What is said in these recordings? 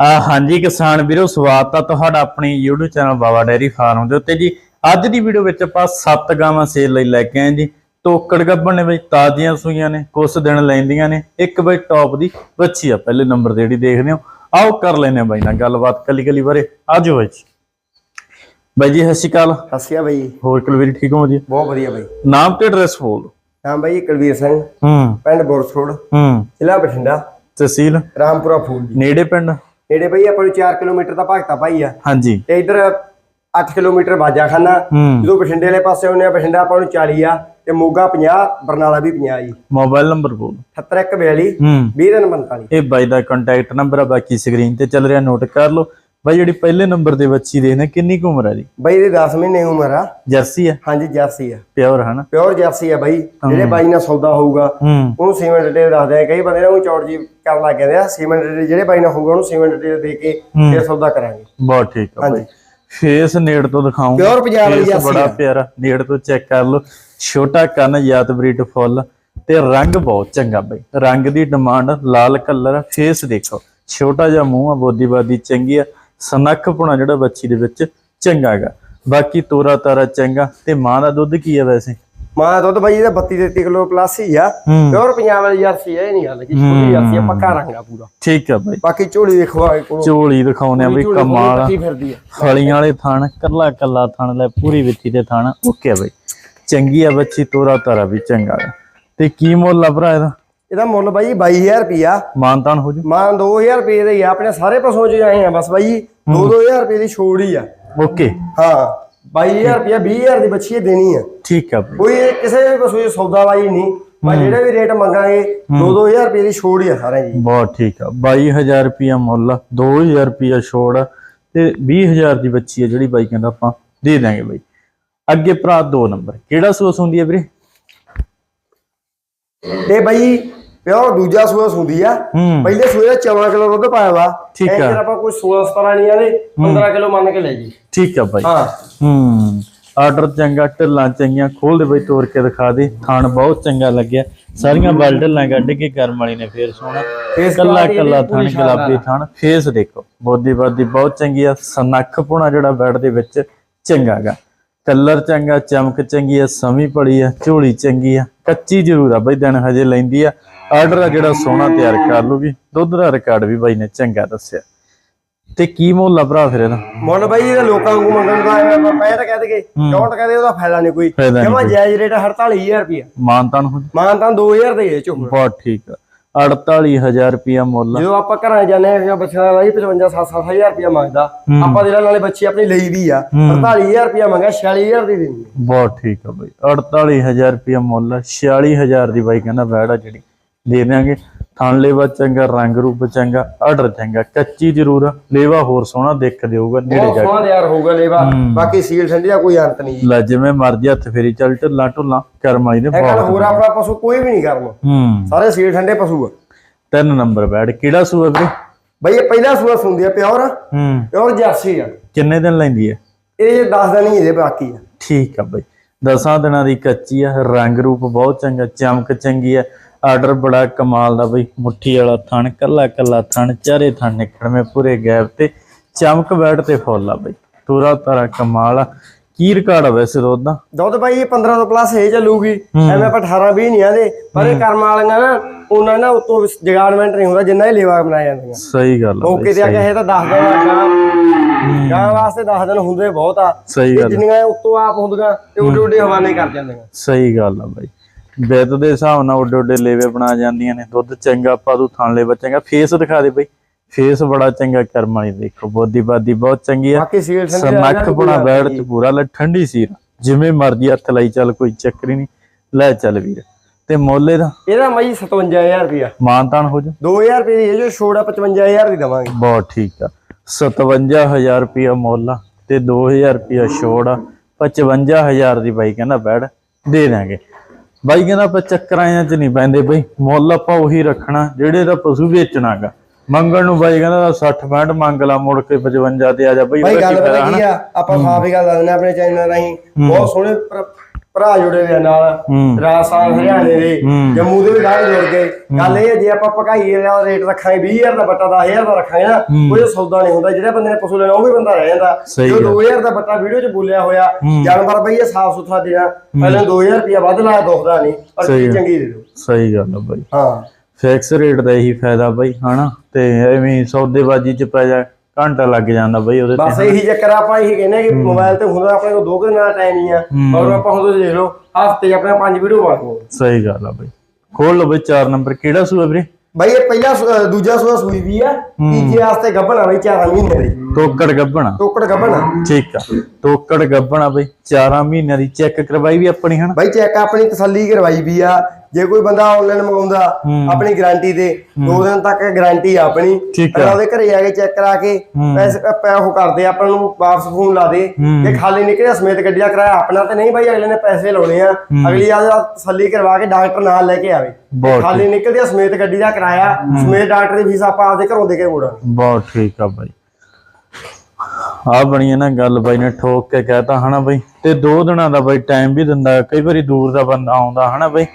ਆ ਹਾਂਜੀ ਕਿਸਾਨ ਵੀਰੋ ਸਵਾਗਤ ਆ ਤੁਹਾਡਾ ਆਪਣੀ YouTube channel Baba dairy farm ਦੇ ਉੱਤੇ ਜੀ। ਅੱਜ ਦੀ ਵੀਡੀਓ ਵਿੱਚ ਆਪਾਂ ਸੱਤ ਗਾਵਾਂ ਸੇਲ ਲਈ ਲੈ ਕੇ ਆਏ ਜੀ। ਟੋਕੜ ਗੱਬਣ ਨੇ ਬਈ ਤਾਜ਼ੀਆਂ ਸੂਈਆਂ ਨੇ ਕੁਛ ਦਿਨ ਲੈਂਦੀਆਂ ਨੇ। ਇੱਕ ਬਈ ਟੌਪ ਦੀ ਬੱਚੀ ਆ ਪਹਿਲੇ ਨੰਬਰ ਤੇ ਜਿਹੜੀ ਦੇਖਦੇ ਹੋ। ਆਓ ਕਰ ਲੈਨੇ ਬਾਈ ਨਾਲ ਗੱਲਬਾਤ ਕੱਲੀ ਕੱਲੀ ਬਾਰੇ। ਆਜੋ ਬਾਈ ਜੀ। ਬਾਈ ਜੀ ਸਤਿ ਸ਼੍ਰੀ ਅਕਾਲ। ਹਸਿਆ ਬਈ। ਹੋਰ ਕੁਲਵੀਰ ਠੀਕ ਹੋ ਜੀ ਬਹੁਤ ਵਧੀਆ ਬਈ। ਨਾਮ ਤੇ ਐਡਰੈਸ ਬੋਲ ਨਾਮ ਬਈ ਕੁਲਵੀਰ ਸਿੰਘ। ਹੂੰ। ਪਿੰਡ ਬੋਰਸੋੜ ਹੂੰ। ਜ਼ਿਲ੍ਹਾ ਬਠਿੰਡਾ। ਤਹਿਸੀਲ? ਰਾਮਪੁਰਾ ਫੂਲ ਜੀ। ਨੇੜੇ ਪਿੰਡ? ਨੇੜੇ ਬਈ ਆਪਾਂ ਨੂੰ 4 ਕਿਲੋਮੀਟਰ ਦਾ ਭਗਤਾ ਭਾਈ ਆ। ਹਾਂਜੀ। ਤੇ ਇਧਰ 8 ਕਿਲੋਮੀਟਰ ਬਾਜਾਖਾਨਾ ਜਦੋਂ ਬਠਿੰਡੇ ਵਾਲੇ ਪਾਸੇ ਆਉਂਦੇ ਆ ਬਠਿੰਡਾ ਆਪਾਂ ਨੂੰ 40 ਆ ਤੇ ਮੋਗਾ 50 ਬਰਨਾਲਾ ਵੀ 50 ਜੀ। ਮੋਬਾਈਲ ਨੰਬਰ ਬੋਲ। 7142 ਹੂੰ। 2045 ਇਹ ਬਾਈ ਦਾ ਕੰਟੈਕਟ ਨੰਬਰ ਆ ਬਾਕੀ ਸਕਰੀਨ ਤੇ ਚੱਲ ਰਿਹਾ ਨੋਟ ਕਰ ਲਓ। ਬਾਈ ਜਿਹੜੀ ਪਹਿਲੇ ਨੰਬਰ ਦੇ ਬੱਚੀ ਦੇ ਨੇ ਕਿੰਨੀ ਕੁ ਉਮਰ ਹੈ ਜੀ? ਬਈ ਦੀ 10 ਮਹੀਨੇ ਉਮਰ ਆ। ਜਰਸੀ ਹੈ ਹਾਂਜੀ ਜਰਸੀ ਆ। ਪਿਓਰ ਹੈ ਨਾ ਪਿਓਰ ਜਰਸੀ ਆ ਬਈ। ਜਿਹੜੇ ਬਾਈ ਨਾਲ ਸੌਦਾ ਹੋਊਗਾ ਉਹਨੂੰ ਸੀਮੈਂਟ ਡਿਟੇਲ ਦੱਸਦੇ ਆ। ਕਈ ਬੰਦੇ ਨੇ ਉਹ ਚੌੜ ਜੀ ਕਰਨ ਲੱਗ ਜਾਂਦੇ ਆ। ਸੀਮੈਂਟ ਡਿਟੇਲ ਜਿਹੜੇ ਬਾਈ ਨਾਲ ਹੋਊਗਾ ਉਹਨੂੰ ਸੀਮੈਂਟ ਡਿਟੇਲ ਦੇ ਕੇ ਫਿਰ ਸੌਦਾ ਕਰਾਂਗੇ। ਬਹੁਤ ਠੀਕ ਆ ਬਾਈ। ਫੇਸ ਨੇੜ ਤੋਂ ਦਿਖਾਉਂਗਾ। ਪਿਓਰ ਪੰਜਾਬ ਵਾਲੀ ਜਰਸੀ ਬੜਾ ਆ। ਪਿਆਰਾ। ਨੇੜ ਤੋਂ ਚੈੱਕ ਕਰ ਲਓ। ਛੋਟਾ ਕੰਨ ਜਾਤ ਬਰੀਡ ਫੁੱਲ। ਤੇ ਰੰਗ ਬਹੁਤ ਚੰਗਾ ਬਈ। ਰੰਗ ਦੀ ਡਿਮਾਂਡ ਲਾਲ ਕਲਰ ਫੇਸ ਦੇਖੋ। ਛੋਟਾ ਜਿਹਾ ਮੂੰਹ ਆ ਬੋਦੀ ਬਾਦੀ ਚੰਗੀ ਆ। ਸਨੱਖ ਪੁਣਾ ਜਿਹੜਾ ਬੱਚੀ ਦੇ ਵਿੱਚ ਚੰਗਾ ਹੈਗਾ। ਬਾਕੀ ਤੋਰਾ ਤਾਰਾ ਚੰਗਾ। ਤੇ ਮਾਂ ਦਾ ਦੁੱਧ ਕੀ ਹੈ ਵੈਸੇ? ਮਾਂ ਦਾ ਦੁੱਧ ਬਾਈ ਇਹਦਾ 32 33 ਕਿਲੋ ਪਲੱਸ ਹੀ ਆ। ਹੂੰ। ਪਿਓਰ ਪੰਜਾਬ ਵਾਲੀ ਜਰਸੀ ਆ ਇਹ ਨਹੀਂ ਗੱਲ ਕਿ ਛੋਟੀ ਜਰਸੀ ਆ ਪੱਕਾ ਰੰਗ ਆ ਪੂਰਾ। ਠੀਕ ਆ ਬਾਈ। ਬਾਕੀ ਝੋਲੀ ਦੇਖੋ ਆ ਕੋਲ। ਝੋਲੀ ਦਿਖਾਉਨੇ ਆ ਵੀ ਕਮਾਲ। ਆ। ਫਲੀਆਂ ਵਾਲੇ ਥਣ ਕੱਲਾ ਕੱਲਾ ਥਣ ਲੈ ਪੂਰੀ ਵਿੱਥੀ ਦੇ ਥਣ। ਓਕੇ ਬਈ। ਚੰਗੀ ਆ ਬੱਚੀ ਤੋਰਾ ਤਾਰਾ ਵੀ ਚੰਗਾ। ਤੇ ਕੀ ਮੁੱਲ ਆ ਭਰਾ ਇਹਦਾ? ਇਹਦਾ ਮੁੱਲ ਬਾਈ 22000 ਰੁਪਿਆ ਮਾਨਤਾਨ ਹੋ ਜੂ। ਮਾਂ 2000 ਰੁਪਏ ਦੇ ਹੀ ਆ ਆਪਣੇ ਸਾਰੇ ਪਸ਼ੂਆਂ ਚ ਆਏ ਆ ਬਸ ਬਾਈ 2-2000 ਰੁਪਏ ਦੀ ਛੋੜ ਹੀ ਆ। ਓਕੇ। ਹਾਂ 22000 ਰੁਪਿਆ 20000 ਦੀ ਬੱਚੀ ਇਹ ਦੇਣੀ ਆ। ਠੀਕ ਆ ਬਈ। ਕੋਈ ਇਹ ਕਿਸੇ ਵੀ ਪਸ਼ੂ 'ਚ ਸੌਦਾ ਬਾਈ ਨਹੀਂ ਮੈਂ ਜਿਹੜਾ ਵੀ ਰੇਟ ਮੰਗਾਂਗੇ 2-2000 ਰੁਪਏ ਦੀ ਛੋੜ ਹੀ ਆ ਸਾਰੇ ਜੀ ਬਹੁਤ ਠੀਕ ਆ। 22000 ਰੁਪਿਆ ਮੁੱਲ ਆ 2000 ਰੁਪਿਆ ਛੋੜ ਆ ਤੇ 20000 ਦੀ ਬੱਚੀ ਆ ਜਿਹੜੀ ਬਾਈ ਕਹਿੰਦਾ ਆਪਾਂ ਦੇ ਦਾਂਗੇ ਬਾਈ। ਅੱਗੇ ਭਰਾ 2 ਨੰਬਰ ਕਿਹੜਾ ਸੂਸ ਹੁੰਦੀ ਹੈ ਵੀਰੇ? ਤੇ ਬਾਈ ਪਿਓਰ ਦੂਜਾ ਸੂਆ ਸੁੰਦੀ ਆ। ਪਹਿਲੇ ਸੂਏ ਦਾ 14 ਕਿਲੋ ਦੁੱਧ ਪਾਇਆ ਵਾ। ਠੀਕ ਇਹ ਆ। ਜਿਹੜਾ ਆਪਾਂ ਕੋਈ 16 17 ਨਹੀਂ ਆਲੇ 15 ਕਿਲੋ ਮੰਨ ਕੇ ਲੈ ਜੀ। ਠੀਕ ਆ ਬਾਈ। ਹਾਂ। ਹੂੰ। ਆਰਡਰ ਚੰਗਾ ਢਿੱਲਾਂ ਚੰਗੀਆਂ ਖੋਲ ਦੇ ਬਈ ਤੋੜ ਕੇ ਦਿਖਾ ਦੇ। ਥਣ ਬਹੁਤ ਚੰਗਾ ਲੱਗਿਆ। ਸਾਰੀਆਂ ਬਲ ਢਿੱਲਾਂ ਕੱਢ ਕੇ ਕਰਮ ਵਾਲੀ ਨੇ ਫੇਰ ਫੇਸ ਕੱਲਾ ਕੱਲਾ ਥਣ ਗੁਲਾਬੀ ਥਣ ਫੇਸ ਦੇਖੋ ਬੋਦੀ ਬਾਦੀ ਬਹੁਤ ਚੰਗੀ ਆ। ਸਨੱਖ ਪੁਣਾ ਜਿਹੜਾ ਬੈਡ ਦੇ ਵਿੱਚ ਚੰਗਾਗਾ ਕਲਰ ਚੰਗਾ ਚਮਕ ਚੰਗੀ ਆ ਸਮੀ ਪੜੀ ਆ ਝੋਲੀ ਚੰਗੀ ਆ। ਕੱਚੀ ਜ਼ਰੂਰ ਆ ਬਈ ਦਿਨ ਹਜੇ ਲੈਂਦੀ ਆ। ਆਰਡਰ ਆ ਜਿਹੜਾ ਸੋਹਣਾ ਤਿਆਰ ਕਰ ਲੂਗੀ ਦੁੱਧ ਦਾ ਰਿਕਾਰਡ ਵੀ ਬਾਈ ਨੇ ਚੰਗਾ ਦੱਸਿਆ। ਤੇ ਕੀ ਮੁੱਲ ਆ ਭਰਾ ਫਿਰ ਇਹਦਾ? ਮੁੱਲ ਬਾਈ ਇਹਦਾ ਲੋਕਾਂ ਨੂੰ ਮੰਗਣ ਦਾ ਪਹਿਲਾਂ ਤਾਂ ਕਹਿ ਦਗੇ ਕਹਦੇ ਉਹਦਾ ਫਾਇਦਾ ਨਹੀਂ ਕੋਈ। ਜਮਾ ਜਾਇਜ਼ ਰੇਟ 48000 ਰੁਪਿਆ ਮਾਨਤਾਨ ਹੋ ਮਾਨ ਤਾਂ 2000 ਦੇ ਇਹ ਚੋਂ ਬਹੁਤ ਠੀਕ ਆ। 48000 ਰੁਪਿਆ ਮੁੱਲ। ਜਦੋਂ ਆਪਾਂ ਘਰਾਂ ਜਾਂਦੇ ਆ ਜਾਂ ਬੱਚਿਆਂ ਦਾ ਬਾਈ 55 7-7000 ਰੁਪਿਆ ਮੰਗਦਾ। ਆਪਾਂ ਦੇ ਨਾਲੇ ਬੱਚੀ ਆਪਣੀ ਲਈ ਵੀ ਆ। 48000 ਰੁਪਿਆ ਮੰਗਿਆ 46000 ਦੀ ਦੇਣੀ ਬਹੁਤ ਠੀਕ ਆ ਬਈ। 48000 ਰੁਪਇਆ ਮੁੱਲ ਆ 46000 ਦੀ ਬਾਈ ਕਹਿੰਦਾ ਬੈੜ ਆ ਜਿਹੜੀ ਦੇ ਦਿਆਂਗੇ। ਥਣ ਲੇਵਾ ਚੰਗਾ ਰੰਗ ਰੂਪ ਚੰਗਾ ਆਰਡਰ ਚੰਗਾ ਕੱਚੀ ਜ਼ਰੂਰ। ਆ ਲੇਵਾ ਹੋਰ ਸੋਹਣਾ ਦੇਖ ਦਿਓਗਾ ਨੇੜੇ ਬਹੁਤ ਜਾ ਸੋਹਣਾ ਤਿਆਰ ਹੋਊਗਾ ਲੇਵਾ। ਬਾਕੀ ਸੀਲ ਠੰਡੀ ਦਾ ਕੋਈ ਅੰਤ ਨਹੀਂ ਕੇ ਲੈ ਜਿਵੇਂ ਮਰਜ਼ੀ ਹੱਥ ਫੇਰੀ ਚੱਲ ਢਿੱਲਾ ਢੁੱਲਾ ਕਰਮ ਵਾਲੀ ਨੇ ਇਹ ਗੱਲ ਬਹੁਤ ਹੋਰ ਆਪਣਾ ਪਸ਼ੂ ਕੋਈ ਵੀ ਨਹੀਂ ਕਰਨਾ। ਹੂੰ। ਸਾਰੇ ਸੀਲ ਠੰਡੇ ਪਸ਼ੂ ਆ। ਤਿੰਨ ਨੰਬਰ ਬੈੜ ਕਿਹੜਾ ਸੂਆ ਵੀਰੇ? ਬਈ ਇਹ ਪਹਿਲਾ ਸੂਆ ਸੁੰਦੀ ਆ ਪਿਓਰ। ਹੂੰ। ਪਿਓਰ ਜਰਸੀ ਆ। ਕਿੰਨੇ ਦਿਨ ਲੈਂਦੀ ਹੈ? ਇਹ ਜੇ 10 ਦਿਨ ਹੀ ਇਹਦੇ ਬਾਕੀ ਆ। ਠੀਕ ਆ ਬਈ। ਦਸਾਂ ਦਿਨਾਂ ਦੀ ਕੱਚੀ ਆ ਰੰਗ ਰੂਪ ਬਹੁਤ ਚੰਗਾ ਚਮਕ ਚੰਗੀ ਆ। ਆਰਡਰ ਬੜਾ ਕਮਾਲ ਦਾ ਬਈ ਮੁੱਠੀ ਵਾਲਾ ਥਣ ਕੱਲਾ ਕੱਲਾ ਥਣ ਚਾਰੇ ਥਣ ਨਿਕੜਵੇਂ ਪੂਰੇ ਗੈਪ ਤੇ ਚਮਕ ਬੈਠ ਤੇ ਫੁੱਲ ਆ ਬਈ। ਪੂਰਾ ਤਾਰਾ ਕਮਾਲ ਆ। ਕੀ ਰਿਕਾਰਡ ਆ ਵੈਸੇ ਦੁੱਧ ਦਾ? ਦੁੱਧ ਬਾਈ ਇਹ 15 ਤੋਂ ਪਲੱਸ ਇਹ ਚੱਲੂਗੀ। ਐਵੇਂ ਆਪਾਂ 18 20 ਨਹੀਂ ਆਂਦੇ ਪਰ ਇਹ ਕਰਮ ਵਾਲੀਆਂ ਨਾ ਉਹਨਾਂ ਨਾ ਉਤੋਂ ਜਗਾਰਡਮੈਂਟ ਨਹੀਂ ਹੁੰਦਾ ਜਿੰਨਾ ਇਹ ਲੇਵਾ ਬਣਾਇਆ ਜਾਂਦੀਆਂ। ਸਹੀ ਗੱਲ ਮੌਕੇ ਬਈ ਤੇ ਆ ਕੇ ਇਹ ਤਾਂ 10 ਦਿਨ ਗਾਂ ਗਾਂ ਵਾਸਤੇ 10 ਦਿਨ ਹੁੰਦੇ ਬਹੁਤ ਆ। ਸਹੀ ਗੱਲ ਜਿੰਨੀਆਂ ਉਤੋਂ ਆਪ ਹੁੰਦੀਆਂ ਤੇ ਉੱਡੇ ਉੱਡੇ ਹਵਾਲੇ ਕਰ ਜਾਂਦੀਆਂ। ਸਹੀ ਗੱਲ ਆ ਬਾਈ। ਬਿੱਦ ਦੇ ਹਿਸਾਬ ਨਾਲ ਉੱਡੇ ਉੱਡੇ ਲੇਵੇ ਬਣਾ ਜਾਂਦੀਆਂ ਨੇ ਦੁੱਧ ਚੰਗਾ ਪਾ ਦੂ ਥਣ ਲੇਵਾ ਚੰਗਾ ਫੇਸ ਦਿਖਾ ਦੇ ਬਈ ਫੇਸ ਬੜਾ ਚੰਗਾ ਕਰਮ ਵਾਲੀ ਦੇਖੋ ਬੋਦੀ ਬਾਦੀ ਬਹੁਤ ਚੰਗੀ ਆ। ਬਾਕੀ ਸੀਲ ਸਨੱਖ ਬਣਾ ਬੈੜ ਚ ਪੂਰਾ ਲੈ ਠੰਡੀ ਸੀਰ ਜਿਵੇਂ ਮਰਜ਼ੀ ਹੱਥ ਲਈ ਚੱਲ ਕੋਈ ਚੱਕਰ ਨਹੀਂ ਲੈ ਚੱਲ ਵੀਰ। ਤੇ ਮੋਲੇ ਦਾ ਇਹਦਾ ਮਈ 57000 ਰੁਪਿਆ ਮਾਨਤਾਨ ਹੋ ਜਾ 2000 ਰੁਪਏ ਦੀ ਇਹ ਜੋ ਛੋੜ ਆ 55000 ਦੀ ਦਵਾਂਗੇ। ਬਹੁਤ ਠੀਕ ਆ। 57000 ਰੁਪਿਆ ਮੁੱਲ ਤੇ 2000 ਰੁਪਿਆ ਛੋੜ ਆ 55000 ਦੀ ਬਾਈ ਕਹਿੰਦਾ ਬੈੜ ਦੇ ਦਾਂਗੇ ਬਾਈ ਕਹਿੰਦਾ ਆਪਾਂ ਚੱਕਰਾਂ ਚ ਨਹੀਂ ਪੈਂਦੇ ਬਈ ਮੁੱਲ ਆਪਾਂ ਉਹੀ ਰੱਖਣਾ ਜਿਹੜੇ ਦਾ ਪਸ਼ੂ ਵੇਚਣਾਗਾ ਮੰਗਣ ਨੂੰ ਬਾਈ ਕਹਿੰਦਾ 60 65 ਮੰਗ ਲਾ ਮੁੜ ਕੇ 55 ਤੇ ਆ ਜਾ ਬਈ ਉਹਦਾ ਗੱਲ ਪਤਾ ਕੀ ਆ ਆਪਾਂ ਸਾਫ਼ ਹੀ ਗੱਲ ਦੱਸਦੇ ਆਪਣੇ ਚੈਨਲ ਰਾਹੀਂ। ਬਹੁਤ ਸੋਹਣੇ ਭਰਾ ਜੁੜੇ ਹੋਏ ਆ ਨਾਲ ਰਾਜਸਥਾਨ ਹਰਿਆਣੇ ਦੇ। ਜੰਮੂ ਦੇ ਵੀ ਗਾਹ ਜੁੜ ਗਏ ਗੱਲ ਇਹ ਹੈ ਜੇ ਆਪਾਂ ਪਕਾਈ ਦਾ ਰੇਟ ਰੱਖਾਂਗੇ 20000 ਦਾ ਬੱਟਾ 10000 ਦਾ ਰੱਖਾਂਗੇ ਨਾ ਕੋਈ ਸੌਦਾ ਨਹੀਂ ਹੁੰਦਾ। ਜਿਹੜਾ ਬੰਦੇ ਨੇ ਪਸ਼ੂ ਲੈਣਾ ਉਹ ਵੀ ਬੰਦਾ ਰਹਿ ਜਾਂਦਾ। ਜੋ ਗੱਲ। 2000 ਦਾ ਬੱਟਾ ਵੀਡੀਓ 'ਚ ਬੋਲਿਆ ਹੋਇਆ। ਜਾਨਵਰ ਬਈ ਇਹ ਸਾਫ਼ ਸੁਥਰਾ ਦੇਣਾ ਪਹਿਲਾਂ 2000 ਰੁਪਇਆ ਵੱਧ ਲਾਇਆ ਦੁਖਦਾ ਨਹੀਂ ਪਰ। ਚੰਗੀ ਦੇ ਦਿਓ। ਸਹੀ ਗੱਲ ਆ ਬਾਈ। ਹਾਂ। ਫਿਕਸ ਰੇਟ ਦਾ ਇਹੀ ਫਾਇਦਾ ਬਾਈ ਹਨਾ? ਤੇ ਐਵੇਂ ਸੌਦੇਬਾਜ਼ੀ ਚ ਪੈ ਜਾ ਘੰਟਾ ਲੱਗ ਜਾਂਦਾ ਬਾਈ ਉਹਦੇ ਬਸ ਤੇ ਇਹੀ ਚੱਕਰ ਆ, ਆਪਾਂ ਇਹੀ ਕਹਿੰਦੇ ਆ ਕਿ ਮੋਬਾਈਲ ਤੇ ਹੁੰਦਾ ਆਪਣੇ ਕੋਲ ਦੋ ਕੁ ਦਿਨਾਂ ਦਾ ਟਾਈਮ ਹੀ ਆ। ਔਰ ਆਪਾਂ ਹੁਣ ਤੁਸੀਂ ਦੇਖ ਲਓ ਹਫ਼ਤੇ 'ਚ ਆਪਣੇ ਪੰਜ ਵੀਡੀਓ ਬਣਾਉਂਦੇ ਸਹੀ ਗੱਲ ਆ ਬਾਈ। ਖੋਲ ਲਓ ਬਾਈ 4 ਨੰਬਰ ਕਿਹੜਾ ਸੂਆ ਵੀਰੇ? ਬਾਈ ਇਹ ਪਹਿਲਾ ਸੂ- ਅਹ ਦੂਜਾ ਸੂਆ ਸੂਈ ਵੀ ਆ ਤੀਜੇ ਵਾਸਤੇ ਗੱਭਣਾ ਬਈ 4 ਮਹੀਨੇ ਦੀ। ਤੋਕੜ ਗੱਬਣਾ ਟੋਕੜ ਗੱਭਣਾ। ਠੀਕ ਆ। ਤੋਕੜ ਗੱਬਣਾ ਬਾਈ 4 ਮਹੀਨਿਆਂ ਦੀ ਚੈੱਕ ਕਰਵਾਈ ਵੀ ਆਪਣੀ ਹਨਾ? ਬਾਈ ਚੈੱਕ ਆਪਣੀ ਤਸੱਲੀ ਕਰਵਾਈ ਵੀ ਆ। ਜੇ ਕੋਈ ਬੰਦਾ ਆਨਲਾਈਨ ਮੰਗਾਉਂਦਾ ਆਪਣੀ ਗਾਰੰਟੀ ਤੇ ਦੋ ਦਿਨ ਤੱਕ ਗਾਰੰਟੀ ਆ ਆਪਣੀ। ਪਹਿਲਾਂ ਉਹਦੇ ਘਰੇ ਆ ਕੇ ਚੈੱਕ ਕਰਾ ਕੇ ਪੈਸੇ ਉਹ ਕਰਦੇ ਆਪਾਂ ਨੂੰ ਵਾਪਸ ਫੋਨ ਲਾ ਦੇ। ਜੇ ਖਾਲੀ ਨਿਕਲਿਆ ਸਮੇਤ ਗੱਡੀ ਦਾ ਕਿਰਾਇਆ ਆਪਣਾ ਤੇ ਨਹੀਂ ਬਾਈ ਅਗਲੇ ਨੇ ਪੈਸੇ ਲਾਉਣੇ ਆ। ਅਗਲੀ ਆ ਤਸੱਲੀ ਕਰਵਾ ਕੇ ਡਾਕਟਰ ਨਾਲ ਲੈ ਕੇ ਆਵੇ। ਖਾਲੀ ਨਿਕਲਦੀ ਆ ਸਮੇਤ ਗੱਡੀ ਦਾ ਕਿਰਾਇਆ ਸਮੇਤ ਡਾਕਟਰ ਦੀ ਫੀਸ ਆਪਾਂ ਆਪਦੇ ਘਰੋਂ ਦੇ ਕੇ ਮੋੜਾਂਗੇ। ਬਹੁਤ ਠੀਕ ਆ ਬਾਈ। ਆ ਬਣੀ ਹੈ ਨਾ ਗੱਲ ਬਾਈ ਨੇ ਠੋਕ ਕੇ ਕਹਿਤਾ ਹਨਾ ਬਾਈ? ਤੇ ਦੋ ਦਿਨਾਂ ਦਾ ਬਾਈ ਟਾਈਮ ਵੀ ਦਿੰਦਾ ਕਈ ਵਾਰੀ ਦੂਰ ਦਾ ਬੰਦਾ ਆਉਂਦਾ ਹਨਾ ਬਾਈ?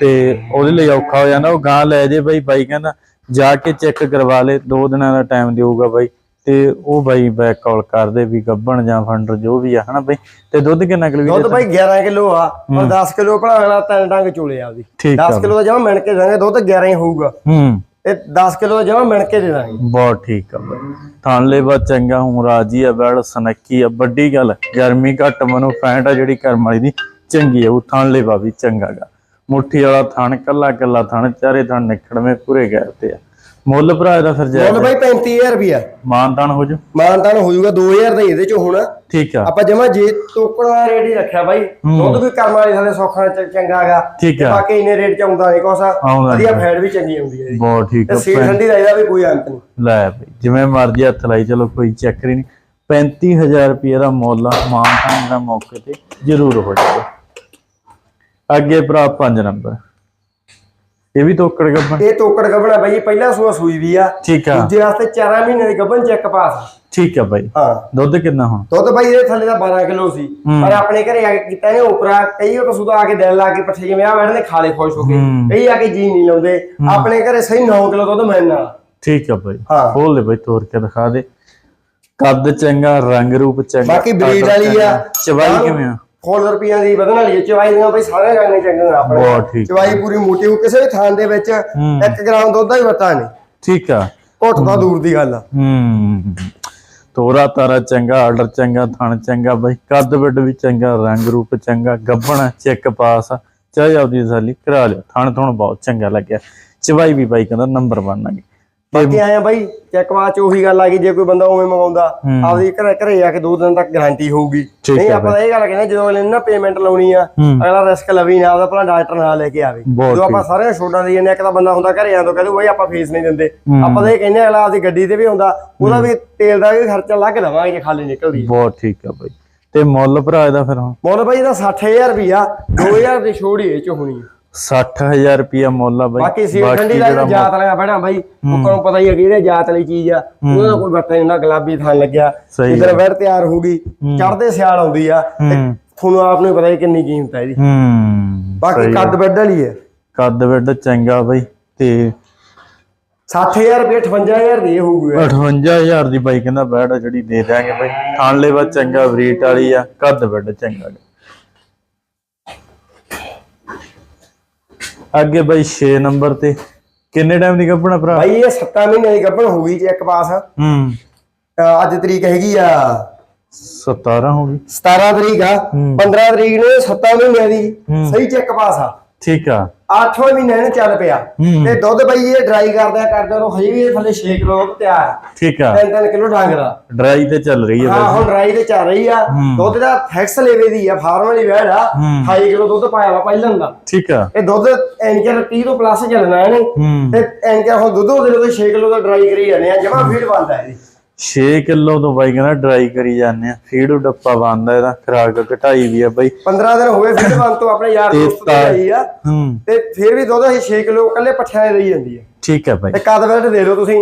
ਤੇ ਉਹਦੇ ਲਈ ਔਖਾ ਹੋ ਜਾਂਦਾ ਉਹ ਗਾਂ ਲੈ ਜੇ ਬਾਈ ਬਾਈ ਕਹਿੰਦਾ ਜਾ ਕੇ ਚੈੱਕ ਕਰਵਾ ਲੇ ਦੋ ਦਿਨਾਂ ਦਾ ਟਾਈਮ ਦੇਊਗਾ ਬਾਈ। ਤੇ ਉਹ ਬਾਈ ਬੈਕ ਕਾਲ ਕਰਦੇ ਵੀ ਗੱਬਣ ਜਾਂ ਫੰਡਰ ਜੋ ਵੀ ਆ ਹਨਾ ਬਾਈ? ਤੇ ਦੁੱਧ ਕਿੰਨਾ ਕਿਲੋ ਦੁੱਧ ਬਾਈ 11 ਕਿਲੋ ਆ ਪਰ 10 ਕਿਲੋ ਭਰਾ ਅਗਲਾ ਤਿੰਨ ਡੰਗ ਚੋਲੇ ਆ ਉਹਦੀ। ਠੀਕ ਆ 10 ਕਿਲੋ ਦਾ ਜਮਾ ਮਿਣ ਕੇ ਦੇਵਾਂਗੇ ਦੁੱਧ 11 ਹੀ ਹੋਊਗਾ। ਹੂੰ। ਤੇ 10 ਕਿਲੋ ਦਾ ਜਮਾ ਮਿਣ ਕੇ ਦੇ ਦਾਂਗੇ ਬਹੁਤ ਠੀਕ ਆ ਬਾਈ। ਥਾਂਲੇ ਬਾ ਚੰਗਾ ਹੂੰ ਰਾਜੀ ਆ ਬੈੜ ਸਨੱਕੀ ਆ ਵੱਡੀ ਗੱਲ ਗਰਮੀ ਘੱਟ ਮਨੋ ਫੈਂਟ ਆ ਜਿਹੜੀ ਕਰਮ ਵਾਲੀ ਦੀ ਚੰਗੀ ਆ ਉਹ ਥਾਂਲੇ ਬਾ ਵੀ ਚੰਗਾ ਗਾ। ਮੁੱਠੀ ਵਾਲਾ ਥਣ ਕੱਲਾ ਕੱਲਾ ਥਣ ਚਾਰੇ ਥਣ ਨਿਕੜਵੇਂ ਪੂਰੇ ਗਏ ਤੇ ਆ। ਮੁੱਲ ਭਰਾ ਇਹਦਾ ਫਿਰ ਮੁੱਲ ਜਾਇਜ਼ ਬਾਈ 35000 ਰੁਪਿਆ ਮਾਨਤਾਨ ਹੋ ਜੂ। ਮਾਨਤਾਨ ਹੋ ਜਾਊਗਾ 2000 ਦਾ ਇਹਦੇ ਚ ਹੋਣਾ। ਠੀਕ ਆ। ਆਪਾਂ ਜਮਾ ਜੇ ਵਾਲਾ ਰੇਟ ਹੀ ਰੱਖਿਆ ਬਾਈ। ਦੁੱਧ ਵੀ ਕਰਮ ਵਾਲੀ ਸਾਡੇ ਸੌਖਾ ਚ- ਚੰਗਾ ਹੈਗਾ। ਠੀਕ ਆ। ਬਾਕੀ ਇੰਨੇ ਰੇਟ ਚ ਆਉਂਦਾ ਨਹੀਂ ਕੋਸਾ। ਵਧੀਆ ਫੈਟ ਵੀ ਚੰਗੀ ਆਉਂਦੀ ਹੈ ਬਹੁਤ ਠੀਕ ਆ ਸੀਲ ਠੰਡੀ ਦਾ ਇਹਦਾ ਵੀ ਕੋਈ ਅੰਤ ਨਹੀਂ। ਲੈ ਬਈ ਜਿਵੇਂ ਮਰਜ਼ੀ ਹੱਥ ਲਾਈ ਚਲੋ ਕੋਈ ਚੱਕਰ ਨਹੀਂ। 35000 ਰੁਪਏ ਦਾ ਮੁੱਲ ਮਾਨਤਾਨ ਦਾ ਮੌਕੇ ਤੇ ਜ਼ਰੂਰ ਹੋ ਜਾਵੇ ਅੱਗੇ ਭਰਾ 5 ਨੰਬਰ। ਇਹ ਵੀ ਤੋਕੜ ਗੱਬਣ। ਇਹ ਤੋਕੜ ਗੱਭਣਾ ਬਾਈ ਇਹ ਪਹਿਲਾ ਸੂਆ ਸੂਈ ਵੀ ਆ। ਠੀਕ ਆ। ਦੂਜੇ ਵਾਸਤੇ 4 ਮਹੀਨੇ ਦੀ ਗੱਭਣ ਚੈੱਕ ਪਾਸ ਠੀਕ ਆ ਬਾਈ। ਹਾਂ। ਦੁੱਧ ਕਿੰਨਾ ਹੁਣ? ਦੁੱਧ ਬਾਈ ਇਹਦੇ ਥੱਲੇ ਦਾ 12 ਕਿਲੋ ਸੀ। ਪਰ ਆਪਣੇ ਘਰੇ ਆ ਕੇ ਕੀਤਾ ਇਹਨੇ ਉਪਰਾ ਕਈ ਪਸ਼ੂ ਤਾਂ ਆ ਕੇ ਦਿਲ ਲਾ ਕੇ ਪੱਠੇ ਜਿਵੇਂ ਆ ਬੈਠਦੇ ਖਾ ਲੇ ਖੁਸ਼ ਹੋ ਕੇ। ਕਈ ਆ ਕੇ ਜੀ ਨਹੀਂ ਲਾਉਂਦੇ। ਆਪਣੇ ਘਰੇ ਸਹੀ 9 ਕਿਲੋ ਦੁੱਧ ਮਿਲਣ ਵਾਲਾ ਠੀਕ ਆ ਬਾਈ। ਖੋਲ ਦੇ ਬਾਈ ਤੋੜ ਕੇ ਦਿਖਾ ਦੇ। ਕੱਦ ਚੰਗਾ ਰੰਗ ਰੂਪ ਚੰਗਾ ਬਾਕੀ ਬਰੀਡ ਵਾਲੀ ਆ। ਚਵਾਈ ਕਿਵੇਂ ਆ? ਫੋਲ ਰੁਪਈਆਂ ਦੀ ਵਧਣ ਵਾਲੀ ਹੈ ਚਵਾਈ ਦੀਆਂ ਬਈ ਸਾਰੇ ਰੰਗ ਚੰਗੇ ਨੇ ਆਪਣੇ। ਬਹੁਤ ਠੀਕ। ਚਵਾਈ ਪੂਰੀ ਮੋਟੀ ਹੋ ਕਿਸੇ ਵੀ ਥਾਂ ਦੇ ਵਿੱਚ 1 ਗ੍ਰਾਮ ਦੁੱਧ ਦਾ ਹੀ ਵਟਾ ਨਹੀਂ। ਠੀਕ ਆ। ਘੁੱਟ ਤਾਂ ਦੂਰ ਦੀ ਗੱਲ ਆ। ਹੂੰ। ਤੋਰਾ ਤਾਰਾ ਚੰਗਾ ਆਰਡਰ ਚੰਗਾ ਥਣ ਚੰਗਾ ਬਾਈ ਕੱਦ ਵੱਡ ਵੀ ਚੰਗਾ ਰੰਗ ਰੂਪ ਚੰਗਾ ਗੱਬਣ ਚੈੱਕ ਪਾਸ ਆ ਚਾਹੇ ਆਪਦੀ ਸਾਲੀ ਕਰਾ ਲਿਓ। ਥਣ ਥਣ ਬਹੁਤ ਚੰਗਾ ਲੱਗਿਆ। ਚਵਾਈ ਵੀ ਬਾਈ ਕਹਿੰਦਾ ਨੰਬਰ ਬਣਨਾਗੇ ਬਾਕੀ ਆਇਆ ਬਾਈ ਚੈੱਕ ਚ ਉਹੀ ਗੱਲ ਆ ਗਈ ਜੇ ਕੋਈ ਬੰਦਾ ਉਵੇਂ ਮੰਗਾਉਂਦਾ ਆਪਦੀ ਘਰੇ ਘਰੇ ਆ ਕੇ ਦੋ ਦਿਨ ਤੱਕ ਗਾਰੰਟੀ ਹੋਊਗੀ। ਨਹੀਂ ਆਪਾਂ ਤਾਂ ਇਹ ਗੱਲ ਕਹਿੰਦੇ ਜਦੋਂ ਅਗਲੇ ਨੇ ਨਾ ਪੇਮੈਂਟ ਲਾਉਣੀ ਆ। ਅਗਲਾ ਰਿਸਕ ਲਵੀ ਨਾ ਆਪਦਾ ਆਪਣਾ ਡਾਕਟਰ ਨਾਲ ਲੈ ਕੇ ਆਵੇ। ਜਦੋਂ ਆਪਾਂ ਸਾਰਿਆਂ ਛੋਟਾਂ ਦੀ ਜਾਂਦੇ ਇੱਕ ਤਾਂ ਬੰਦਾ ਹੁੰਦਾ ਘਰੇ ਆਂਦੋ ਕਹਿੰਦੇ ਬਈ ਆਪਾਂ ਫੀਸ ਨਹੀਂ ਦਿੰਦੇ। ਆਪਾਂ ਤਾਂ ਇਹ ਕਹਿੰਦੇ ਅਗਲਾ ਆਪਦੀ ਗੱਡੀ ਤੇ ਵੀ ਆਉਂਦਾ ਉਹਦਾ ਵੀ ਤੇਲ ਦਾ ਵੀ ਖਰਚਾ ਲੱਗ ਦਵਾਂਗੇ ਜੇ ਖਾਲੀ ਨਿਕਲਦੀ ਬਹੁਤ ਠੀਕ ਆ ਬਾਈ। ਤੇ ਮੁੱਲ ਭਰਾ ਇਹਦਾ ਫਿਰ ਮੁੱਲ ਬਾਈ ਇਹਦਾ 60000 ਰੁਪਿਆ 2000 ਦੀ ਛੋੜ ਇਹ ਚ ਹੋਣੀ ਆ। 60000 ਰੁਪਿਆ ਮੁੱਲ ਆ ਬਾਈ। ਬਾਕੀ ਸੀਲ ਠੰਡੀ ਦਾ ਜਾਤ ਵਾਲਾ ਬੜਾ ਬਾਈ ਲੋਕਾਂ ਨੂੰ ਪਤਾ ਹੀ ਹੈ ਕਿ ਇਹਦੇ ਜਾਤ ਵਾਲੀ ਚੀਜ਼ ਆ। ਉਹਦਾ ਕੋਈ ਬੱਟਾ ਨਹੀਂ ਨਾ ਗੁਲਾਬੀ ਥਾਂ ਲੱਗਿਆ। ਇਧਰ ਵੜ ਤਿਆਰ ਹੋ ਗਈ ਚੜਦੇ ਸਿਆਲ ਆਉਂਦੀ ਆ ਤੁਹਾਨੂੰ ਆਪ ਨੂੰ ਪਤਾ ਹੀ ਕਿੰਨੀ ਕੀਮਤ ਹੈ ਇਹਦੀ। ਬਾਕੀ ਕੱਦ ਵੱਡ ਵਾਲੀ ਹੈ। ਕੱਦ ਵੱਡ ਚੰਗਾ ਬਾਈ ਤੇ 60000 ਰੁਪਏ 58000 ਦੀ ਹੋਊਗੀ। 58000 ਦੀ ਬਾਈ ਕਹਿੰਦਾ ਬੈਡ ਜਿਹੜੀ ਦੇ ਦਿਆਂਗੇ ਬਾਈ। ਥਾਂਲੇ ਵਾ ਚੰਗਾ ਬਰੀਟ ਵਾਲੀ ਆ ਕੱਦ ਵੱਡ ਚੰਗਾ। ਅੱਗੇ ਬਾਈ 6 ਨੰਬਰ ਤੇ। ਕਿੰਨੇ ਟਾਈਮ ਦੀ ਕੱਪਣਾ ਭਰਾ? ਬਾਈ ਇਹ 7 ਮਹੀਨੇ ਦੀ ਗੱਭਣ ਹੋ ਗਈ ਜੇ ਇੱਕ ਪਾਸ ਹੂੰ। ਅੱਜ ਤਰੀਕ ਹੈਗੀ ਆ। 17 ਹੋ ਗਈ। 17 ਤਰੀਕ ਆ। 15 ਤਰੀਕ ਨੂੰ 7 ਮਹੀਨਿਆਂ ਦੀ। ਸਹੀ ਚੈੱਕ ਪਾਸ ਆ। ਠੀਕ ਆ। 8ਵੇਂ ਮਹੀਨੇ ਨੂੰ ਚੱਲ ਪਿਆ। ਹੂੰ। ਤੇ ਦੁੱਧ ਬਈ ਇਹ ਡਰਾਈ ਕਰਦਿਆਂ ਕਰਦਿਆਂ ਨੂੰ ਹਜੇ ਵੀ ਇਹ ਥੱਲੇ 6 ਕਿਲੋ ਦੁੱਧ ਤਿਆਰ ਆ। ਠੀਕ ਆ। 3-3 ਕਿਲੋ ਡੰਗ ਦਾ ਡਰਾਈ ਤੇ ਚੱਲ ਰਹੀ ਹੈ ਹਾਂ ਹੁਣ ਡਰਾਈ ਤੇ ਚੱਲ ਰਹੀ ਆ। ਦੁੱਧ ਦਾ ਫੈਕਸ ਲੇਵੇ ਦੀ ਆ ਫਾਰਮ ਵਾਲੀ ਵੈੜ ਆ। 28 ਕਿਲੋ ਦੁੱਧ ਪਾਇਆ ਵਾ ਪਹਿਲਾਂ ਦਾ। ਠੀਕ ਆ। ਇਹ ਦੁੱਧ ਐਨਕਰ 30 ਤੋਂ ਪਲੱਸ ਚੱਲਣਾ ਇਹਨੇ। ਹੂੰ। ਤੇ ਐਨਕਰ ਹੁਣ ਦੁੱਧ ਉਹਦੇ ਲਈ 6 ਕਿਲੋ ਦਾ ਡਰਾਈ ਕਰੀ ਜਾਂਦੇ ਆ ਜਮਾ ਫੀਡ ਬੰਦਾ ਇਹਦੀ। 6 ਕਿਲੋ ਤੋਂ ਬਾਈ ਕਹਿੰਦਾ ਡਰਾਈ ਕਰੀ ਜਾਂਦੇ ਆ। ਫੀਡ ਡੱਪਾ ਬੰਦਾ ਇਹਦਾ ਖਰਾਕ ਘਟਾਈ ਵੀ ਆ ਬਾਈ। 15 ਦਿਨ ਹੋਏ ਫਿਰ ਬੰਦ ਤੋਂ ਆਪਣੇ ਯਾਰ ਦੋਸਤ ਤੋਂ ਆਈ ਆ। ਤੇ ਫਿਰ ਵੀ ਦੁੱਧ ਅਸੀਂ 6 ਕਿਲੋ ਕੱਲੇ ਪੱਠਿਆਂ ਦੇ ਦੇਈ ਜਾਂਦੀ ਹੈ ਠੀਕ ਹੈ ਬਾਈ। ਤੇ ਕੱਦ ਬੈਲਟ ਦੇ ਲਓ ਤੁਸੀਂ।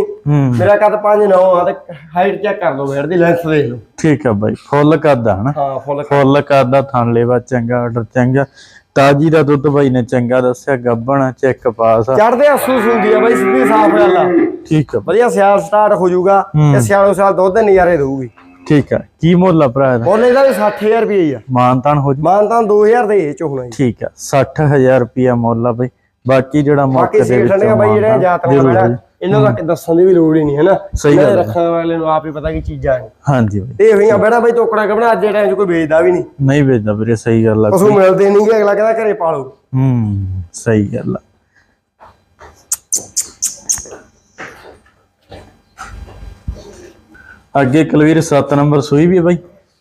ਮੇਰਾ ਕੱਦ 5 9 ਆ ਤੇ ਹਾਈਟ ਚੈੱਕ ਕਰ ਲਓ ਬੈਲਟ ਦੀ ਲੈਂਥ ਦੇਖ ਲਓ। ਠੀਕ ਹੈ ਬਾਈ ਫੁੱਲ ਕਰਦਾ ਹਨਾ। ਹਾਂ ਫੁੱਲ ਫੁੱਲ ਕਰਦਾ ਥਣ ਲੈਵਾ ਚੰਗਾ ਆਰਡਰ ਚੰਗਾ। ਤਾਜੀ ਦਾ ਦੁੱਧ ਬਾਈ ਨੇ ਚੰਗਾ ਦੱਸਿਆ ਗੱਬਣ ਚੈੱਕ ਪਾਸ ਆ। ਚੜਦੇ ਅਸੂ ਸੁੰਦੀ ਆ ਬਾਈ ਸਿੱਧੀ ਸਾਫ਼ ਗੱਲ ਆ। ਠੀਕ ਹੈ ਵਧੀਆ ਸਿਆਲ ਸਟਾਰਟ ਹੋ ਜਾਊਗਾ। ਤੇ ਸਿਆਲੋ ਸਾਲ ਦੁੱਧ ਦੇ ਨਜ਼ਾਰੇ ਦਊਗੀ। ਠੀਕ ਹੈ ਕੀ ਮੁੱਲ ਆ ਭਰਾ ਇਹਦਾ? ਮੁੱਲ ਇਹਦਾ ਵੀ 60000 ਰੁਪਏ ਆ। ਮਾਨਤਾਨ ਹੋ ਜੂ? ਮਾਨਤਾਨ 2000 ਦੇ ਇਹ ਚ ਹੋਣਾ ਜੀ। ਠੀਕ ਹੈ 60000 ਰੁਪਿਆ ਮੁੱਲ ਆ ਬਾਈ। ਬਾਕੀ ਜਿਹੜਾ ਬਾਕੀ ਮੌਕੇ ਦੇ ਵਿੱਚ ਠੰਡੀਆਂ ਬਾਈ ਜਿਹੜੇ ਜਾਤਰਾ ਜ਼ਰੂਰ ਬੜਾ ਜੀ। ਇਹਨਾਂ ਦਾ ਦੱਸਣ ਦੀ ਵੀ ਲੋੜ ਹੀ ਨਹੀਂ ਹੈ ਨਾ? ਸਹੀ ਗੱਲ। ਰੱਖਣ ਵਾਲੇ ਨੂੰ ਆਪ ਹੀ ਪਤਾ ਕੀ ਚੀਜ਼ਾਂ ਨੇ। ਹਾਂਜੀ ਬਾਈ। ਤੇ ਹੋਈਆਂ ਬੜਾ ਬਾਈ ਟੋਕੜਾ ਕਬਣਾ ਅੱਜ ਦੇ ਟਾਈਮ 'ਚ ਕੋਈ ਵੇਚਦਾ ਵੀ ਨਹੀਂ। ਨਹੀਂ ਵੇਚਦਾ ਵੀਰੇ ਸਹੀ ਗੱਲ ਆ ਪਸ਼ੂ ਮਿਲਦੇ ਨਹੀਂ ਗੇ ਅਗਲਾ ਕਹਿੰਦਾ ਘਰੇ ਪਾਲੋ। ਹੂੰ ਸਹੀ ਗੱਲ ਆ। ਅੱਗੇ ਕਲਵੀਰ 7 ਨੰਬਰ ਸੂਈ ਵੀ ਹੈ ਬਾਈ?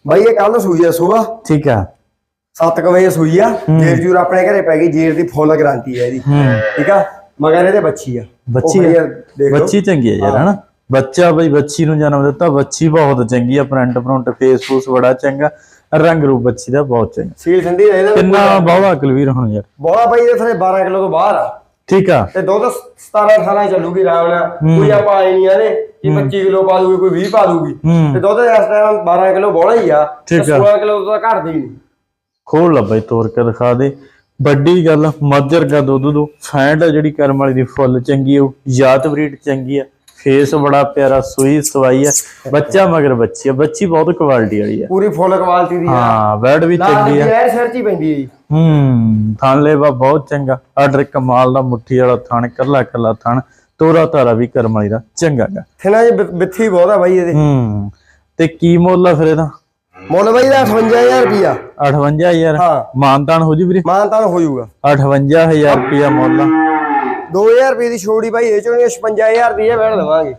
ਬਾਈ ਇਹ ਕੱਲ ਸੂਈ ਆ ਸੁਬਾ ਠੀਕ ਆ। 7 ਵਜੇ ਸੂਈ ਆ ਜੇਰ ਜੂਰ ਆਪਣੇ ਘਰੇ ਪੈ ਗਈ ਜੇਰ ਦੀ ਫੁੱਲ ਗਾਰੰਟੀ ਹੈ ਇਹਦੀ। ਠੀਕ ਆ? ਮਗਰ ਇਹਦੇ ਬੱਚੀ ਆ। ਬੱਚੀ ਆ? ਬੱਚੀ ਚੰਗੀ ਹੈ ਯਾਰ ਹਨਾ? ਬੱਚਾ ਬਈ ਬੱਚੀ ਨੂੰ ਜਨਮ ਦਿੱਤਾ ਬੱਚੀ ਬਹੁਤ ਚੰਗੀ ਆ ਫਰੰਟ ਫਰੰਟ ਫੇਸ ਫੂਸ ਬੜਾ ਚੰਗਾ ਰੰਗ ਰੂਪ ਬੱਚੀ ਦਾ ਬਹੁਤ ਚੰਗਾ। ਸੀਲ ਰਹੇ ਇਹਦੇ ਕਿੰਨਾ ਬਾਵਾ ਕਲਵੀਰ ਹੁਣ ਯਾਰ। ਬੋਲਾ ਬਾਈ ਇਹਦੇ ਥਲੇ 12 ਕਿਲੋ ਤੋਂ ਬਾਹਰ ਆ। ਠੀਕ ਆ। ਤੇ ਦੁੱਧ 17 18 ਚੱਲੂਗੀ ਆਰਾਮ ਨਾਲ। ਕੋਈ ਆਪਾਂ ਆਏ ਨਹੀਂ ਆਲੇ ਕਿ 25 ਕਿਲੋ ਪਾ ਦੂਗੀ ਕੋਈ 20 ਪਾ ਦੂਗੀ। ਤੇ ਦੁੱਧ ਇਸ ਟਾਈਮ 12 ਕਿਲੋ ਬੋਲਾ ਹੀ ਆ। ਤੇ ਠੀਕ ਆ। 16 ਕਿਲੋ ਤੋਂ ਤਾਂ ਘਟਦੀ ਨਹੀਂ ਖੋਲ ਲਾ ਬਈ ਤੋਰ ਕੇ ਦਿਖਾ ਦੇ। ਵੱਡੀ ਗੱਲ ਮੱਜਰ ਦਾ ਦੁੱਧ ਦੋ। ਆ ਜਿਹੜੀ ਕਰਮ ਵਾਲੀ ਦੀ ਫੁੱਲ ਚੰਗੀ ਆ ਜਾਤ ਬਰੀਡ ਚੰਗੀ ਆ। ਫੇਸ ਬੜਾ ਪਿਆਰਾ ਸੂਈ ਸਵਾਈ ਆ। ਬੱਚਾ ਮਗਰ ਬੱਚੀ ਆ। ਬੱਚੀ ਬਹੁਤ ਕੁਆਲਿਟੀ ਵਾਲੀ ਆ। ਪੂਰੀ ਫੁੱਲ ਕੁਆਲਿਟੀ ਦੀ ਆ। ਹਾਂ ਬੈਡ ਵੀ ਚੰਗੀ ਆ। ਐਰ ਸਿਰ ਚ ਹੀ ਪੈਂਦੀ ਹੈ ਜੀ। ਹੂੰ ਥਣ ਲੇਵਾ ਬਹੁਤ ਚੰਗਾ। ਆਰਡਰ ਕਮਾਲ ਦਾ ਮੁੱਠੀ ਵਾਲਾ ਥਣ ਕੱਲਾ ਕੱਲਾ ਥਣ। ਤੋਰਾ ਤਾਰਾ ਵੀ ਕਰਮ ਵਾਲੀ ਦਾ। ਚੰਗਾ ਗਾ। ਥਿਨਾ ਜੀ ਬਿੱਥੀ ਬਹੁਤ ਆ ਬਾਈ ਇਹਦੇ। ਹੂੰ ਤੇ ਕੀ ਮੁੱਲ ਆ ਫਿਰ ਇਹਦਾ? ਮੁੱਲ ਬਾਈ ਦਾ 58000 ਰੁਪਿਆ 58000 ਹਾਂ। ਮਾਨਤਾਨ ਹੋ ਜੂ ਵੀਰੇ? ਮਾਨਤਾਨ ਹੋ ਜਾਊਗਾ 58000 ਰੁਪਿਆ ਮੁੱਲ ਆ। 2000 ਰੁਪਏ ਦੀ ਛੋੜੀ ਬਾਈ ਇਹ ਚੋਂ 55000 ਦੀ ਇਹ ਬੈਠ ਲਵਾਂਗੇ।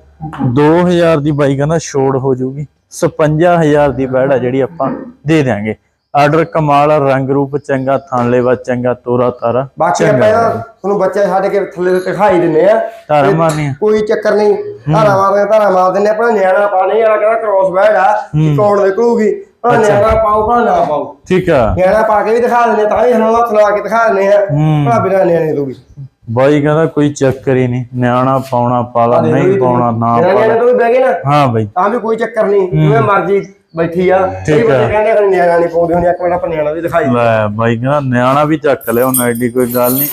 2000 ਦੀ ਬਾਈ ਕਹਿੰਦਾ ਛੋੜ ਹੋ ਜਾਊਗੀ 55000 ਦੀ ਬੈੜ ਆ ਜਿਹੜੀ ਆਪਾਂ ਦੇ ਦਿਆਂਗੇ। ਆਰਡਰ ਕਮਾਲ ਰੰਗ ਰੂਪ ਚੰਗਾ ਥਣ ਲੇਵਾ ਚੰਗਾ ਤੋਰਾ ਤਾਰਾ ਬਾਕੀ ਆਪਾਂ ਇਹਦਾ ਤੁਹਾਨੂੰ ਬੱਚੇ ਛੱਡ ਕੇ ਥੱਲੇ ਤੇ ਦਿਖਾਈ ਦਿੰਨੇ ਆ। ਤਾਰਾ ਮਾਰਨੀਆਂ। ਕੋਈ ਚੱਕਰ ਨਹੀਂ ਧਾਰਾ ਮਾਰਦੇ ਧਾਰਾ ਮਾਰ ਦਿੰਨੇ ਆਪਣਾ ਨਿਆਣਾ ਪਾਣੀ ਵਾਲਾ ਕਹਿੰਦਾ ਕ੍ਰੋਸ ਬੈਡ ਆ ਕਿ ਕੌਣ ਨਿਕਲੂਗੀ? ਆ ਨਿਆਣਾ ਪਾਓ ਭਾ ਨਾ ਪਾਓ। ਠੀਕ ਆ। ਨਿਆਣਾ ਪਾ ਕੇ ਵੀ ਦਿਖਾ ਦਿੰਨੇ ਤਾਂ ਹੀ ਹਨਾਂ ਹੱਥ ਲਾ ਕੇ ਦਿਖਾ ਦਿੰਨੇ ਆ। ਹੂੰ। ਭਾ ਬਿਨਾ ਨਿਆਣੇ ਤੋਂ ਵੀ। ਬਾਈ ਕਹਿੰਦਾ ਕੋਈ ਚੱਕਰ ਹੀ ਨਹੀਂ ਨਿਆਣਾ ਪਾਉਣਾ ਪਾਲਾ ਨਹੀਂ ਪਾਉਣਾ ਨਾ ਨਿਆਣੇ ਪਾਲਾ। ਤੋਂ ਵੀ ਬਹਿ ਗਏ ਨਾ ਹਾਂ ਬਾਈ। ਤਾਂ ਵੀ ਕੋਈ ਚੱਕਰ ਨਹੀਂ ਜਿਵੇਂ ਮਰਜ਼ੀ ਬੈਠੀ ਆ। ਕਈ ਬੰਦੇ ਕਹਿੰਦੇ ਨਿਆਣਾ ਨਹੀਂ ਪਾਉਂਦੇ ਹੁੰਦੇ ਇੱਕ ਮਿੰਟ ਆਪਾਂ ਨਿਆਣਾ ਵੀ ਦਿਖਾਈ। ਲੈ ਬਾਈ ਕਹਿੰਦਾ ਨਿਆਣਾ ਵੀ ਚੱਕ ਲਿਆ ਉਹਨਾਂ ਐਡੀ ਕੋਈ ਗੱਲ ਨਹੀਂ।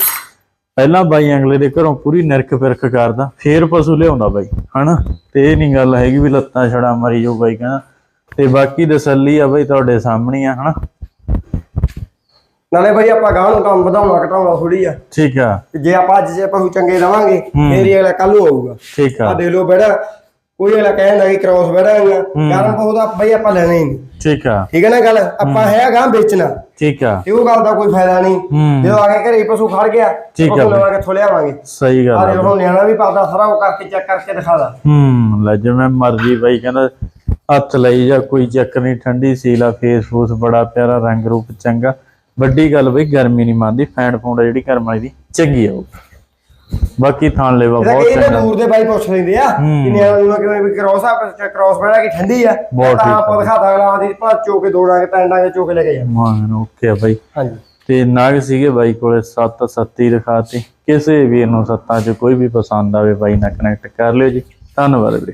ਪਹਿਲਾਂ ਬਾਈ ਅਗਲੇ ਦੇ ਘਰੋਂ ਪੂਰੀ ਨਿਰਖ ਪਿਰਖ ਕਰਦਾ ਫੇਰ ਪਸ਼ੂ ਲਿਆਉਂਦਾ ਬਾਈ ਹਨਾ? ਤੇ ਇਹ ਨਹੀਂ ਗੱਲ ਹੈਗੀ ਵੀ ਲੱਤਾਂ ਛੜਾ ਮਰੀ ਜਾਊ ਬਾਈ ਕਹਿੰਦਾ। ਤੇ ਬਾਕੀ ਤਸੱਲੀ ਆ ਬਾਈ ਤੁਹਾਡੇ ਸਾਹਮਣੇ ਆ ਹਨਾ? ਨਾਲੇ ਭਾਈ ਆਪਾਂ ਗਾਂ ਨੂੰ ਕੰਮ ਵਧਾਉਣਾ ਘਟਾਉਣਾ ਥੋੜੀ ਆ। ਠੀਕ ਆ। ਜੇ ਆਪਾਂ ਅੱਜ ਜੇ ਪਸ਼ੂ ਚੰਗੇ ਰਵਾਂਗੇ ਫੇਰ ਹੀ ਅਗਲਾ ਕੱਲ ਨੂੰ ਆਊਗਾ। ਠੀਕ ਆ। ਆ ਦੇ ਲੋ ਬੇੜਾ ਕੋਈ ਅਗਲਾ ਕਹਿੰਦਾ ਕਿ ਕ੍ਰੋਸ ਬੈੜਾਂਗਾ ਕਾਰਨ ਪਸ਼ੂ ਦਾ ਬਈ ਆਪਾਂ ਲੈਣਾ ਹੀ ਨਹੀਂ। ਠੀਕ ਆ। ਠੀਕ ਹੈ ਨਾ ਗੱਲ? ਆਪਾਂ ਹੈ। ਗਾਂ ਵੇਚਣਾ। ਠੀਕ ਆ। ਤੇ ਉਹ ਗੱਲ ਦਾ ਕੋਈ ਫਾਇਦਾ ਨਹੀਂ। ਜਦੋਂ ਆ ਕੇ ਘਰੇ ਪਸ਼ੂ ਖੜ ਗਿਆ ਠੀਕ ਆ। ਲਵਾ ਕੇ ਥੋਲੇ ਆਵਾਂਗੇ ਸਹੀ ਗੱਲ ਆ ਦੇ ਹੁਣ ਨਿਆਣਾ ਵੀ ਪਾਦਾ ਸਾਰਾ ਉਹ ਕਰਕੇ ਚੈੱਕ ਕਰਕੇ ਦਿਖਾਦਾ ਹੂੰ ਲੈ ਜਿਵੇਂ ਮਰਜ਼ੀ ਬਾਈ ਕਹਿੰਦਾ ਹੱਥ ਲਈ ਜਾ ਕੋਈ ਚੱਕਰ ਨਹੀਂ ਠੰਡੀ ਸੀਲਾ ਫੇਸ ਫੂਸ ਬੜਾ ਪਿਆਰਾ ਰੰਗ ਰੂਪ ਚੰਗਾ। ਵੱਡੀ ਗੱਲ ਬਈ ਗਰਮੀ ਨਹੀਂ ਮੰਨਦੀ ਫੈਂਡ ਫੂੰਡ ਜਿਹੜੀ ਕਰਮ ਵਾਲੀ ਦੀ ਚੰਗੀ ਆ ਉਹ। ਬਾਕੀ ਥਾਣ ਲੈਵਾ ਬਹੁਤ ਚੰਗਾ। ਦੂਰ ਦੇ ਬਾਈ ਪੁੱਛ ਲੈਂਦੇ ਆ। ਕਿ ਨਿਆਣਾ ਕਿਵੇਂ ਵੀ ਕ੍ਰੋਸ ਆ ਕ੍ਰੋਸ ਬੈੜਾ ਕਿ ਠੰਡੀ ਆ? ਤਾਂ ਆਪਾਂ ਦਿਖਾਦਾ ਅਗਲਾ ਆਦੀ ਭਾ ਚੋਕੇ ਦੋੜਾਂਗੇ ਟੈਂਡਾਂਗੇ ਚੋਕੇ ਲੈ ਕੇ ਜਾ ਮਾਨ ਓਕੇ ਆ ਬਾਈ। ਹਾਂਜੀ। ਤੇ ਨਾਗ ਸੀਗੇ ਬਾਈ ਕੋਲੇ 7 ਸੱਤੀ ਦਿਖਾਤੀ। ਕਿਸੇ ਵੀ ਨੂੰ ਸੱਤਾਂ 'ਚ ਕੋਈ ਵੀ ਪਸੰਦ ਆਵੇ ਬਾਈ ਨਾਲ ਕਨੈਕਟ ਕਰ ਲਿਓ ਜੀ। ਧੰਨਵਾਦ ਵੀਰੇ।